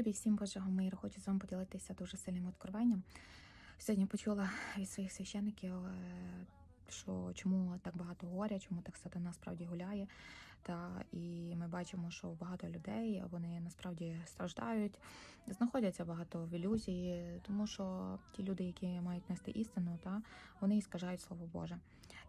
Любі всім Божого миру, хочу з вами поділитися дуже сильним откровенням. Сьогодні почула від своїх священиків, е, що чому так багато горя, чому так сатана справді гуляє. Та і ми бачимо, що багато людей вони насправді страждають, знаходяться багато в ілюзії, тому що ті люди, які мають нести істину, та вони і скажають слово Боже.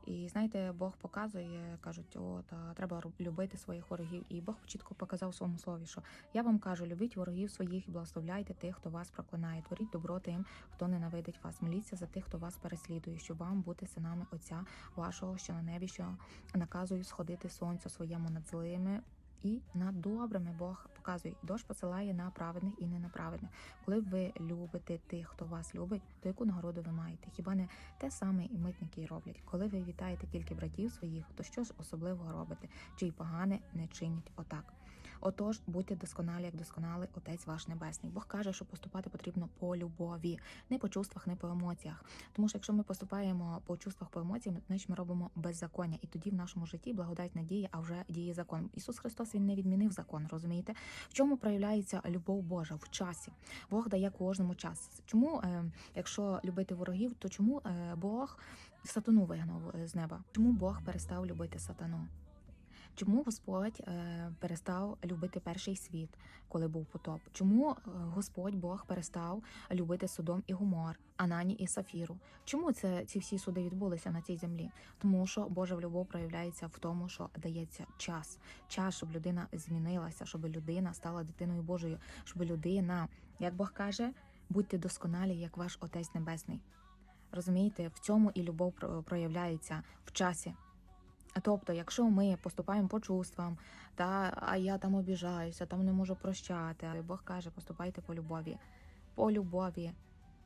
І знаєте, Бог показує, кажуть, о, та треба любити своїх ворогів. І Бог чітко показав своєму слові, що я вам кажу, любіть ворогів своїх і благословляйте тих, хто вас проклинає. Творіть добро тим, хто ненавидить вас. Моліться за тих, хто вас переслідує, щоб вам бути синами Отця вашого, що на небі, що наказує сходити сонцю своєму над злими. І над добрими Бог показує, дощ посилає на праведних і не на праведних. Коли ви любите тих, хто вас любить, то яку нагороду ви маєте? Хіба не те саме і митники роблять? Коли ви вітаєте тільки братів своїх, то що ж особливого робите? Чи й погане не чинять отак? Отож, будьте досконалі, як досконалий Отець ваш Небесний. Бог каже, що поступати потрібно по любові, не по чувствах, не по емоціях. Тому що якщо ми поступаємо по чувствах, по емоціям, значить ми робимо беззаконня. І тоді в нашому житті благодать надія, а вже діє закон. Ісус Христос він не відмінив закон, розумієте? В чому проявляється любов Божа в часі? Бог дає кожному час. Чому, е, якщо любити ворогів, то чому е, Бог сатану вигнав е, з неба? Чому Бог перестав любити сатану? Чому Господь е, перестав любити перший світ, коли був потоп? Чому е, Господь Бог перестав любити Содом і Гомор, Анані і Сафіру? Чому це ці всі суди відбулися на цій землі? Тому що Божа любов проявляється в тому, що дається час, час, щоб людина змінилася, щоб людина стала дитиною Божою, щоб людина, як Бог каже, будьте досконалі, як ваш Отець Небесний. Розумієте, в цьому і любов про- проявляється в часі. Тобто, якщо ми поступаємо по чувствам, та а я там обіжаюся, там не можу прощати. Бог каже, поступайте по любові, по любові.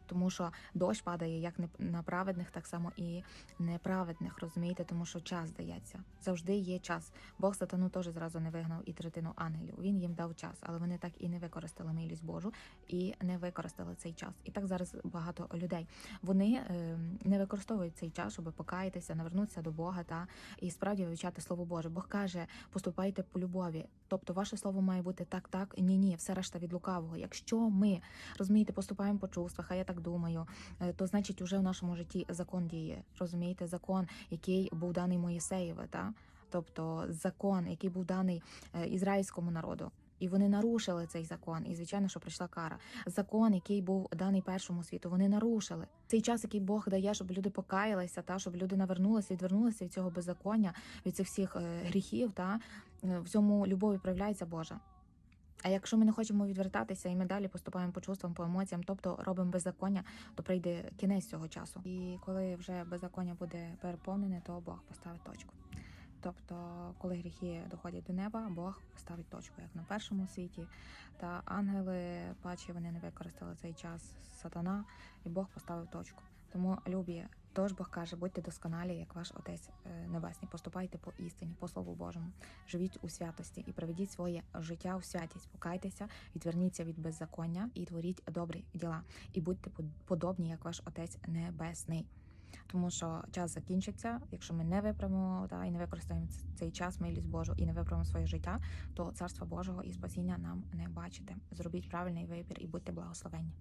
Тому що дощ падає як на праведних, так само і неправедних, розумієте, тому що час дається. Завжди є час. Бог сатану теж зразу не вигнав і третину ангелів. Він їм дав час, але вони так і не використали милість Божу і не використали цей час. І так зараз багато людей. Вони е, не використовують цей час, щоб покаятися, навернутися до Бога та і справді вивчати слово Боже. Бог каже, поступайте по любові. Тобто, ваше слово має бути так, так, ні, ні, все решта від лукавого. Якщо ми розумієте, поступаємо по чувствах, а я так думаю, е, то значить уже в нашому житті закон діє. Розумієте, закон, який був даний Моїсеєве, та тобто закон, який був даний е, ізраїльському народу. І вони нарушили цей закон, і звичайно, що прийшла кара. Закон, який був даний першому світу, вони нарушили цей час, який Бог дає, щоб люди покаялися, та щоб люди навернулися, відвернулися від цього беззаконня, від цих всіх е, гріхів. Та в цьому любові проявляється Божа. А якщо ми не хочемо відвертатися і ми далі поступаємо по чувствам, по емоціям, тобто робимо беззаконня, то прийде кінець цього часу. І коли вже беззаконня буде переповнене, то Бог поставить точку. Тобто, коли гріхи доходять до неба, Бог ставить точку, як на першому світі. Та ангели, бачі, вони не використали цей час сатана, і Бог поставив точку. Тому любі, тож Бог каже, будьте досконалі, як ваш Отець е, Небесний. Поступайте по істині, по Слову Божому. Живіть у святості і проведіть своє життя у святість. Покайтеся, відверніться від беззаконня і творіть добрі діла. І будьте подобні, як ваш Отець Небесний. Тому що час закінчиться. Якщо ми не виправимо та і не використаємо цей час, милість Божу і не виправимо своє життя, то царства Божого і спасіння нам не бачите. Зробіть правильний вибір і будьте благословенні.